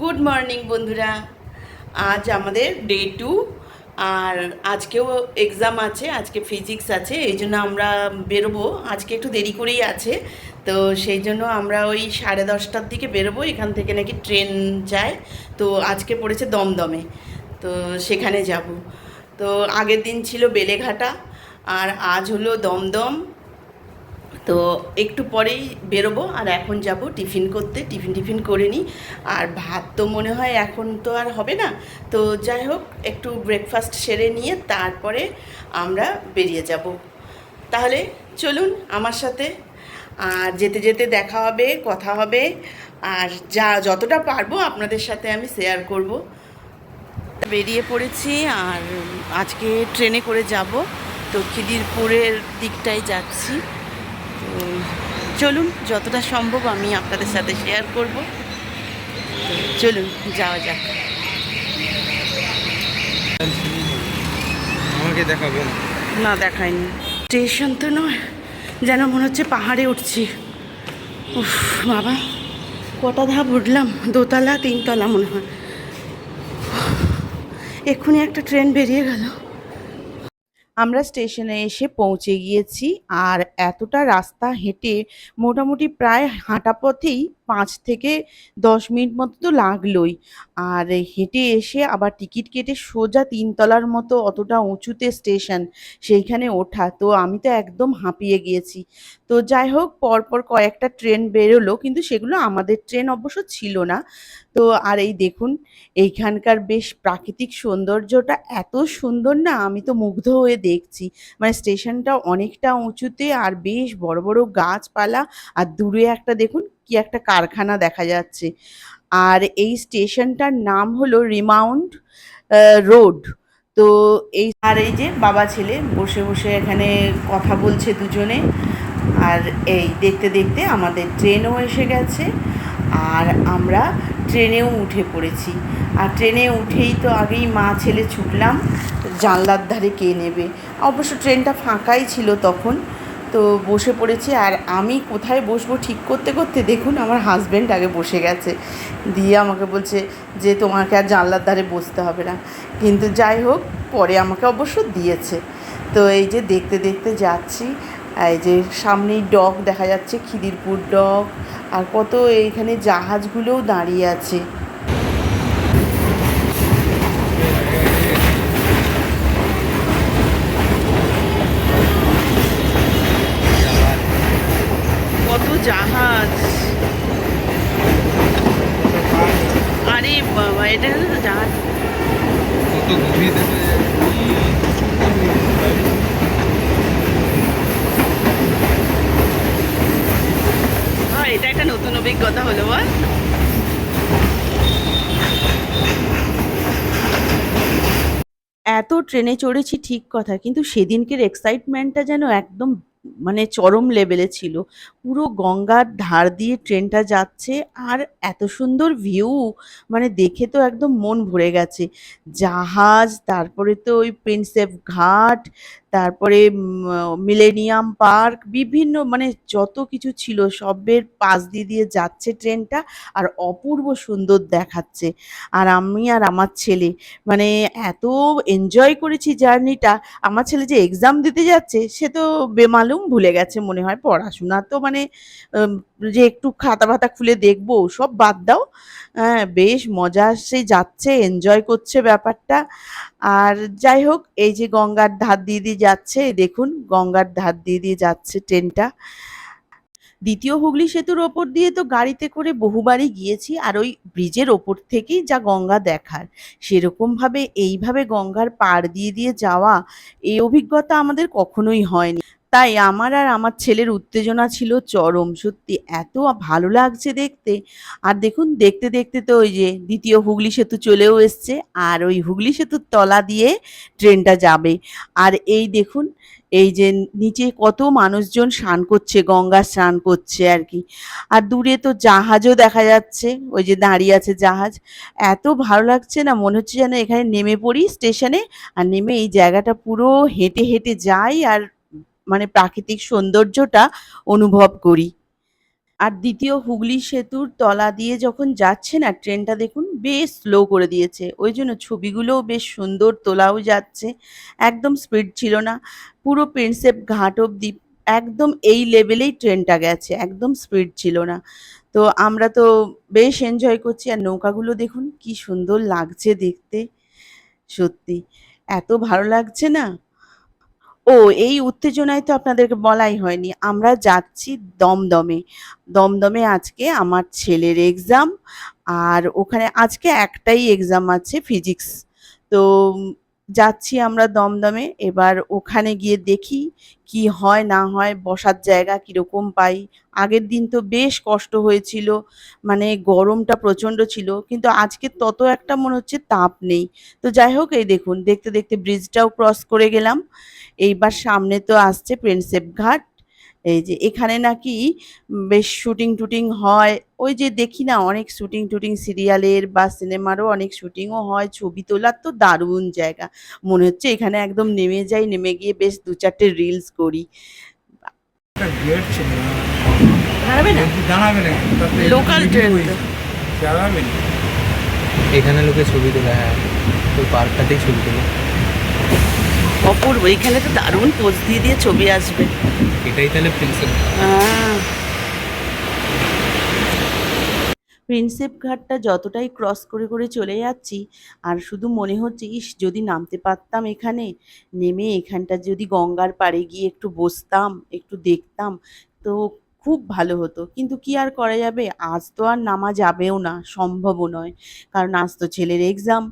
Good morning বন্ধুরা। আজ আমাদের ডে টু আর আজকেও এক্সাম আছে, আজকে ফিজিক্স আছে, এই জন্য আমরা বেরোবো। আজকে একটু দেরি করেই আছে, তো সেই জন্য আমরা ওই সাড়ে দশটার দিকে বেরোবো, এখান থেকে নাকি ট্রেন যায়। তো আজকে পড়েছে দমদমে, তো সেখানে যাব। তো আগের দিন ছিল বেলেঘাটা, আর আজ হলো দমদম তো একটু পরেই বেরোবো আর এখন যাব টিফিন করতে। টিফিন টিফিন করে নিই। আর ভাত তো মনে হয় এখন তো আর হবে না। তো যাই হোক, একটু ব্রেকফাস্ট সেরে নিয়ে তারপরে আমরা বেরিয়ে যাব। তাহলে চলুন আমার সাথে। আর যেতে যেতে দেখা হবে, কথা হবে। আর যা যতটা পারব আপনাদের সাথে আমি শেয়ার করব। বেরিয়ে পড়েছি আর আজকে ট্রেনে করে যাব। তো খিদিরপুরের দিকটাই যাচ্ছি। চলুন যতটা সম্ভব আমি আপনাদের সাথে শেয়ার করব। চলুন যাওয়া যাক। আমাকে না। দেখায়নি স্টেশন তো নয় যেন মনে হচ্ছে পাহাড়ে উঠছি। উফ বাবা কটা ধাপ উঠলাম দোতলা তিনতলা মনে হয়। এক্ষুনি একটা ট্রেন বেরিয়ে গেল। আমরা স্টেশনে এসে পৌঁছে গিয়েছি আর এতটা রাস্তা হেঁটে মোটামুটি প্রায় হাঁটা পথেই পাঁচ থেকে দশ মিনিট মতো তো লাগলোই। আর হেঁটে এসে আবার টিকিট কেটে সোজা তিনতলার মতো অতটা উঁচুতে স্টেশন, সেইখানে ওঠা। তো আমি তো একদম হাঁপিয়ে গিয়েছি। তো যাই হোক, পরপর কয়েকটা ট্রেন বেরোলো, কিন্তু সেগুলো আমাদের ট্রেন অবশ্য ছিল না। তো আর এই দেখুন, এইখানকার বেশ প্রাকৃতিক সৌন্দর্যটা এত সুন্দর না, আমি তো মুগ্ধ হয়ে দেখছি। মানে স্টেশনটা অনেকটা উঁচুতে আর বেশ বড় বড় গাছপালা। আর দূরে একটা দেখুন কি একটা কারখানা দেখা যাচ্ছে। আর এই স্টেশনটার নাম হলো রিমাউন্ড রোড। তো এই আর এই যে বাবা ছেলে বসে বসে এখানে কথা বলছে দুজনে। আর এই দেখতে দেখতে আমাদের ট্রেনও এসে গেছে। আর আমরা ট্রেনেও উঠে পড়েছি। আর ট্রেনে উঠেই তো আগেই মা ছেলে ছুটলাম, জানলার ধারে কে নেবে। অবশ্য ট্রেনটা ফাঁকাই ছিল তখন। তো বসে পড়েছি আর আমি কোথায় বসবো ঠিক করতে করতে দেখুন আমার হাজব্যান্ড আগে বসে গেছে। দিয়ে আমাকে বলছে যে তোমাকে আর জানলার ধারে বসতে হবে না। কিন্তু যাই হোক, পরে আমাকে অবশ্য দিয়েছে। তো এই যে দেখতে দেখতে যাচ্ছি, এই যে সামনেই ডক দেখা যাচ্ছে, খিদিরপুর ডক আর কত এইখানে জাহাজগুলোও দাঁড়িয়ে আছে কত জাহাজ আরে বাবা এটা তো জাহাজ কত এটা একটা নতুন অভিজ্ঞতা হলো বল। এত ট্রেনে চড়েছি ঠিক কথা কিন্তু সেদিনকের এক্সাইটমেন্টটা যেন একদম মানে চরম লেভেলে ছিল। পুরো গঙ্গার ধার দিয়ে ট্রেনটা যাচ্ছে আর এত সুন্দর ভিউ মানে দেখে তো একদম মন ভরে গেছে। জাহাজ, তারপরে তো ওই প্রিন্সেপ ঘাট তারপরে মিলেনিয়াম পার্ক বিভিন্ন মানে যত কিছু ছিল, সবের পাশ দিয়ে দিয়ে যাচ্ছে ট্রেনটা আর অপূর্ব সুন্দর দেখাচ্ছে। আর আমি আর আমার ছেলে মানে এত এনজয় করেছি জার্নিটা, আমার ছেলে যে এক্সাম দিতে যাচ্ছে, সে তো বেমালুম ভুলে গেছে মনে হয় পড়াশোনা। তো মানে যে একটু খাতা ফাতা খুলে দেখব, সব বাদ দাও। হ্যাঁ বেশ মজা আসছে যাচ্ছে এনজয় করছে ব্যাপারটা। আর যাই হোক, এই যে গঙ্গার ধার দিয়ে দিয়ে যাচ্ছে, দেখুন গঙ্গার ধার দিয়ে দিয়ে যাচ্ছে ট্রেনটা। দ্বিতীয় হুগলি সেতুর ওপর দিয়ে তো গাড়িতে করে বহুবারই গিয়েছি, আর ওই ব্রিজের ওপর থেকেই যা গঙ্গা দেখার। সেরকমভাবে এইভাবে গঙ্গার পাড় দিয়ে দিয়ে যাওয়া, এই অভিজ্ঞতা আমাদের কখনোই হয়নি। তাই আমার আর আমার ছেলের উত্তেজনা ছিল চরম, সত্যি এত ভালো লাগছে দেখতে। আর দেখুন, দেখতে দেখতে তো ওই যে দ্বিতীয় হুগলি সেতু চলেও এসছে, আর ওই হুগলি সেতুর তলা দিয়ে ট্রেনটা যাবে। আর এই দেখুন, এই যে নিচে কত মানুষজন স্নান করছে, গঙ্গা স্নান করছে আর কি। আর দূরে তো জাহাজও দেখা যাচ্ছে, ওই যে দাঁড়িয়ে আছে জাহাজ। এত ভালো লাগছে না, মনে হচ্ছে যেন এখানে নেমে পড়ি স্টেশনে, আর নেমে এই জায়গাটা পুরো হেঁটে হেঁটে যাই, আর মানে প্রাকৃতিক সৌন্দর্যটা অনুভব করি। আর দ্বিতীয় হুগলি সেতুর তলা দিয়ে যখন যাচ্ছে না ট্রেনটা দেখুন বেশ স্লো করে দিয়েছে। ওই জন্য ছবিগুলোও বেশ সুন্দর, তোলাও যাচ্ছে। একদম স্পিড ছিল না। পুরো প্রিন্সেপ ঘাট অব্দি একদম এই লেভেলেই ট্রেনটা গেছে, একদম স্পিড ছিল না। তো আমরা তো বেশ এনজয় করছি, আর নৌকাগুলো দেখুন কি সুন্দর লাগছে দেখতে। সত্যি, এত ভালো লাগছে না? ও, এই উত্তেজনায় তো আপনাদেরকে বলাই হয়নি। আমরা যাচ্ছি দমদমে। দমদমে আজকে আমার ছেলের এক্সাম আর ওখানে আজকে একটাই এক্সাম আছে ফিজিক্স তো যাচ্ছি আমরা দমদমে, এবার ওখানে গিয়ে দেখি কি হয় না হয়, বসার জায়গা কীরকম পাই। আগের দিন তো বেশ কষ্ট হয়েছিল মানে গরমটা প্রচণ্ড ছিল, কিন্তু আজকে তত একটা মনে হচ্ছে তাপ নেই। তো যাই হোক, এই দেখুন, দেখতে দেখতে ব্রিজটাও ক্রস করে গেলাম। এইবার সামনে তো আসছে প্রিন্সেপ ঘাট। এই যে এখানে নাকি বেশ শুটিং টুটিং হয়। ওই যে দেখি না অনেক শুটিং টুটিং সিরিয়ালের বা সিনেমারও অনেক শুটিংও হয় ছবি তোলার তো দারুণ জায়গা। মনে হচ্ছে এখানে একদম নেমে যাই নেমে গিয়ে বেশ দু চারটে রিলস করি। লোকাল ট্রেন তো এখানে লোকে ছবি তোলা হ্যাঁ। ওই পার্কটাতেই ছবি তোলে। অপূর্ব। এখানে তো দারুণ পোজ দিয়ে দিয়ে ছবি আসবে। এটাই তাহলে প্রিন্সেপ প্রিন্সেপ ঘাটটা যতটাই ক্রস করে করে চলে যাচ্ছি আর শুধু মনে হচ্ছে ইস যদি নামতে পারতাম এখানে নেমে এখানটা যদি গঙ্গার পাড়ে গিয়ে একটু বসতাম একটু দেখতাম তো খুব ভালো হতো। কিন্তু কি আর করা যাবে? আজ তো আর নামা যাবেও না সম্ভবও নয়। কারণ আজ তো ছেলের এক্সাম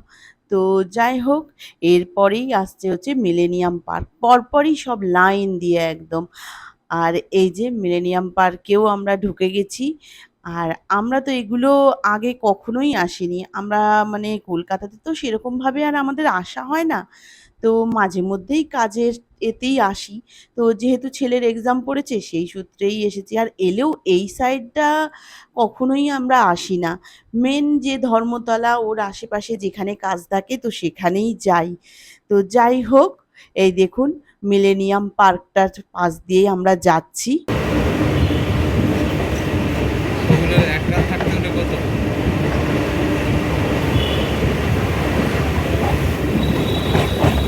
তো যাই হোক, এরপরেই আসছে হচ্ছে মিলেনিয়াম পার্ক পরপরই সব লাইন দিয়ে একদম। আর এই যে মিলেনিয়াম পার্কেও আমরা ঢুকে গেছি। আর আমরা তো এগুলো আগে কখনোই আসিনি। আমরা মানে কলকাতাতে তো সেরকমভাবে আর আমাদের আসা হয় না। তো মাঝে মধ্যেই কাজের এতেই আসি। তো যেহেতু ছেলের এক্সাম পড়েছে, সেই সূত্রেই এসেছি। আর এলেও এই সাইডটা কখনোই আমরা আসি না। মেন যে ধর্মতলা, ওর আশেপাশে যেখানে কাজ থাকে, তো সেখানেই যাই। তো যাই হোক, এই দেখুন মিলেনিয়াম পার্কটার পাশ দিয়েই আমরা যাচ্ছি ওগুলো এক রাত থাকতে হলে কত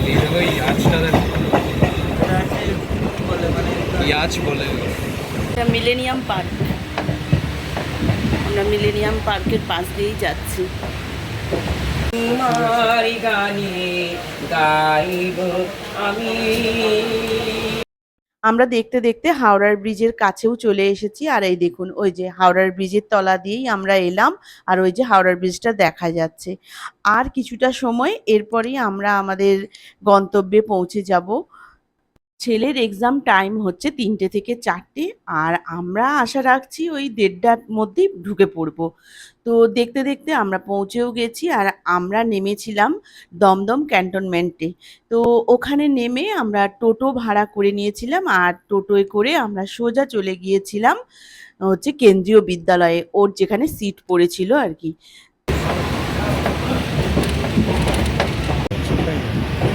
এই দেখো ইয়াচটা দেখো ইয়াচ বলে। মিলেনিয়াম পার্ক আমরা মিলেনিয়াম পার্কের পাশ দিয়েই যাচ্ছি। তোমার গানে গাইব আমি। আমরা দেখতে দেখতে হাওড়ার ব্রিজের কাছেও চলে এসেছি। আর এই দেখুন ওই যে হাওড়ার ব্রিজের তলা দিয়েই আমরা এলাম আর ওই যে হাওড়ার ব্রিজটা দেখা যাচ্ছে। আর কিছুটা সময় এরপরেই আমরা আমাদের গন্তব্যে পৌঁছে যাব। ছেলের এক্সাম টাইম হচ্ছে তিনটে থেকে চারটে, আর আমরা আশা রাখছি ওই দেড়টার মধ্যেই ঢুকে পড়ব। তো দেখতে দেখতে আমরা পৌঁছেও গেছি, আর আমরা নেমেছিলাম দমদম ক্যান্টনমেন্টে। তো ওখানে নেমে আমরা টোটো ভাড়া করে নিয়েছিলাম, আর টোটোয় করে আমরা সোজা চলে গিয়েছিলাম হচ্ছে কেন্দ্রীয় বিদ্যালয়ে, ওর যেখানে সিট পড়েছিল আর কি।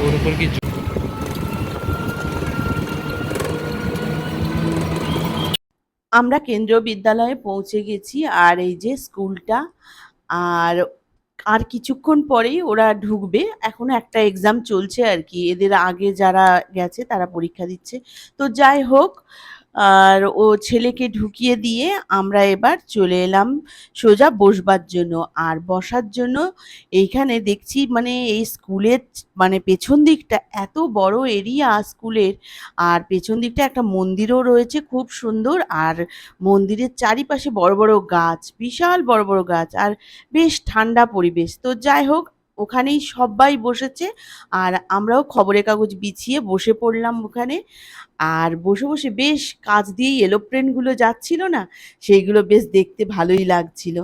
ওর উপর কি আমরা কেন্দ্রীয় বিদ্যালয়ে পৌঁছে গেছি আর এই যে স্কুলটা, আর আর কিছুক্ষণ পরেই ওরা ঢুকবে। এখনও একটা এক্সাম চলছে আর কি। এদের আগে যারা গেছে তারা পরীক্ষা দিচ্ছে। তো যাই হোক আর ও ছেলেকে ঢুকিয়ে দিয়ে আমরা এবার চলে এলাম সোজা বসবার জন্য। আর বসার জন্য এইখানে দেখছি মানে এই স্কুলের মানে পেছন দিকটা এত বড় এরিয়া স্কুলের। আর পেছন দিকটা একটা মন্দিরও রয়েছে খুব সুন্দর। আর মন্দিরের চারিপাশে বড় বড় গাছ, বিশাল বড় বড় গাছ, আর বেশ ঠান্ডা পরিবেশ। তো যাই হোক ওখানেই সবাই বসেছে। আর আমরাও খবরের কাগজ বিছিয়ে বসে পড়লাম ওখানে। আর বসে বসে বেশ কাজ দিয়েই এলোপ্রেনগুলো যাচ্ছিল না, সেইগুলো বেশ দেখতে ভালোই লাগছিল।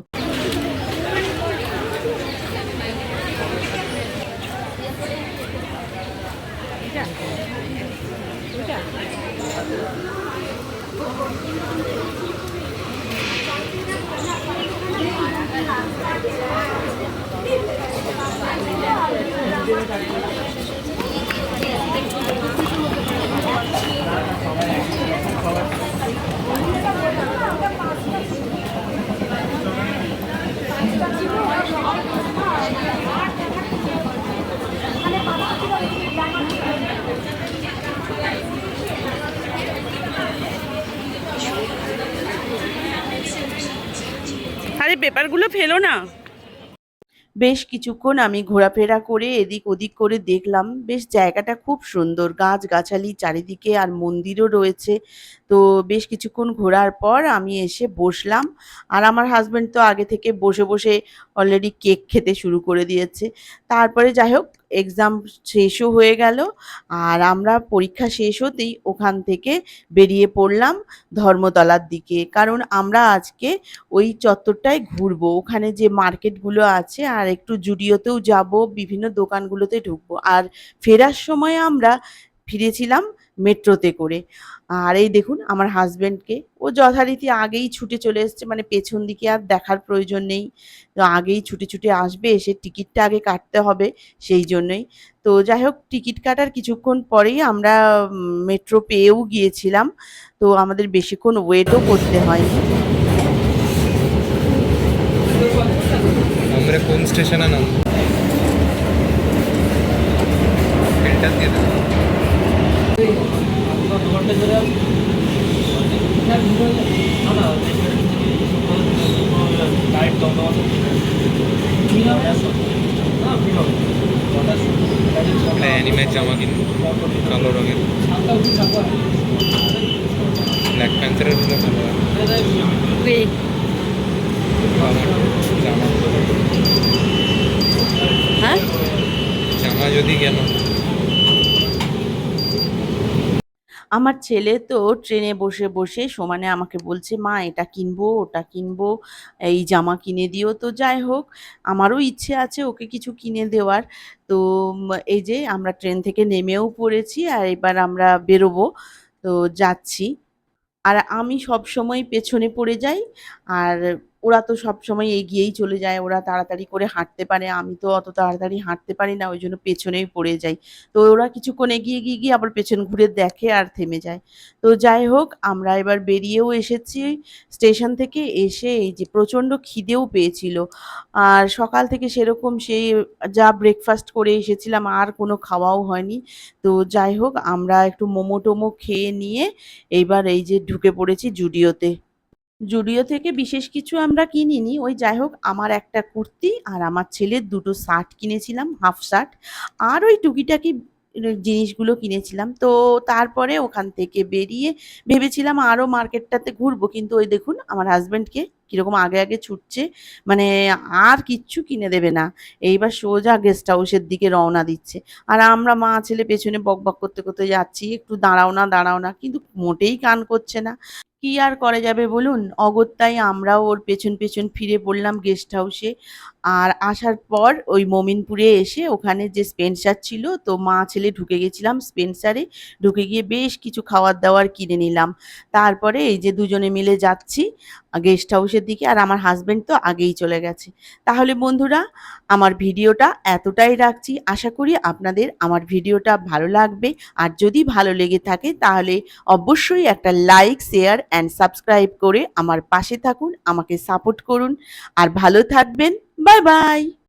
খাবারগুলো ফেলো না। বেশ কিছুক্ষণ আমি ঘোরাফেরা করে এদিক ওদিক করে দেখলাম, বেশ জায়গাটা খুব সুন্দর গাছ গাছালি চারিদিকে আর মন্দিরও রয়েছে। তো বেশ কিছুক্ষণ ঘোরার পর আমি এসে বসলাম, আর আমার হাজব্যান্ড তো আগে থেকে বসে বসে অলরেডি কেক খেতে শুরু করে দিয়েছে। তারপরে যাই হোক এক্সাম শেষও হয়ে গেল, আর আমরা পরীক্ষা শেষ হতেই ওখান থেকে বেরিয়ে পড়লাম ধর্মতলার দিকে। কারণ আমরা আজকে ওই চত্বরটায় ঘুরবো। ওখানে যে মার্কেটগুলো আছে, আর একটু জুডিওতেও যাব, বিভিন্ন দোকানগুলোতে ঢুকবো। আর ফেরার সময় আমরা ফিরেছিলাম মেট্রোতে করে। আর এই দেখুন, আমার হাজব্যান্ডকে ও যথারীতি আগেই ছুটে চলে এসছে মানে পেছন দিকে আর দেখার প্রয়োজন নেই। তো আগেই ছুটে ছুটে আসবে এসে টিকিটটা আগে কাটতে হবে সেই জন্যই। তো যাই হোক, টিকিট কাটার কিছুক্ষণ পরেই আমরা মেট্রো পেয়েও গিয়েছিলাম। তো আমাদের বেশিক্ষণ ওয়েটও করতে আমরা কোন স্টেশনে নাম দেবো অ্যানিমের জামা কিনবো কালো রঙের। ব্ল্যাক প্যান্থারের হলে ভালো হ্যাঁ? জামা যদি কেন। আমার ছেলে তো ট্রেনে বসে বসে সমানে আমাকে বলছে, মা, এটা কিনবো, ওটা কিনবো, এই জামা কিনে দিও তো, যাই হোক। আমারও ইচ্ছে আছে ওকে কিছু কিনে দেওয়ার। তো এই যে আমরা ট্রেন থেকে নেমেও পড়েছি আর এবার আমরা বেরোবো। তো যাচ্ছি। আর আমি সব সময় পেছনে পড়ে যাই। আর ওরা তো সব সময় এগিয়েই চলে যায়, ওরা তাড়াতাড়ি করে হাঁটতে পারে, আমি তো অত তাড়াতাড়ি হাঁটতে পারি না, ওই জন্য পেছনেই পড়ে যাই। তো ওরা কিছুক্ষণ এগিয়ে গিয়ে গিয়ে আবার পেছন ঘুরে দেখে আর থেমে যায়। তো যাই হোক, আমরা এবার বেরিয়েও এসেছি স্টেশন থেকে, এসে এই যে প্রচণ্ড খিদেও পেয়েছিল। আর সকাল থেকে সেরকম সেই যা ব্রেকফাস্ট করে এসেছিলাম, আর কোনো খাওয়াও হয়নি। তো যাই হোক, আমরা একটু মোমো টোমো খেয়ে নিয়ে এইবার এই যে ঢুকে পড়েছি জুডিওতে। জুডিও থেকে বিশেষ কিছু আমরা কিনিনি। ওই যাই হোক, আমার একটা কুর্তি আর আমার ছেলের দুটো শার্ট কিনেছিলাম, হাফ শার্ট, আর ওই টুকিটাকি জিনিসগুলো কিনেছিলাম। তো তারপরে ওখান থেকে বেরিয়ে ভেবেছিলাম আরও মার্কেটটাতে ঘুরবো, কিন্তু ওই দেখুন, আমার হাজব্যান্ডকে কীরকম আগে আগে ছুটছে মানে আর কিচ্ছু কিনে দেবে না। এইবার সোজা গেস্ট হাউসের দিকে রওনা দিচ্ছে। আর আমরা মা ছেলে পেছনে বক বক করতে করতে যাচ্ছি, একটু দাঁড়াও না দাঁড়াও না, কিন্তু মোটেই কান করছে না। কি আর করা যাবে বলুন? অগত্যাই আমরাও ওর পেছন পেছন ফিরে পড়লাম গেস্ট হাউসে আর আসার পর ওই মমিনপুরে এসে ওখানে যে স্পেন্সার ছিল, তো মা ছেলে ঢুকে গেছিলাম স্পেন্সারে। ঢুকে গিয়ে বেশ কিছু খাবার দাবার কিনে নিলাম। তারপরে এই যে দুজনে মিলে যাচ্ছি গেস্ট হাউসের দিকে, আর আমার হাজবেন্ড তো আগেই চলে গেছে। তাহলে বন্ধুরা, আমার ভিডিওটা এতটাই রাখছি। আশা করি আপনাদের আমার ভিডিওটা ভালো লাগবে। আর যদি ভালো লেগে থাকে, তাহলে অবশ্যই একটা লাইক শেয়ার অ্যান্ড সাবস্ক্রাইব করে আমার পাশে থাকুন, আমাকে সাপোর্ট করুন। আর ভালো থাকবেন। bye-bye.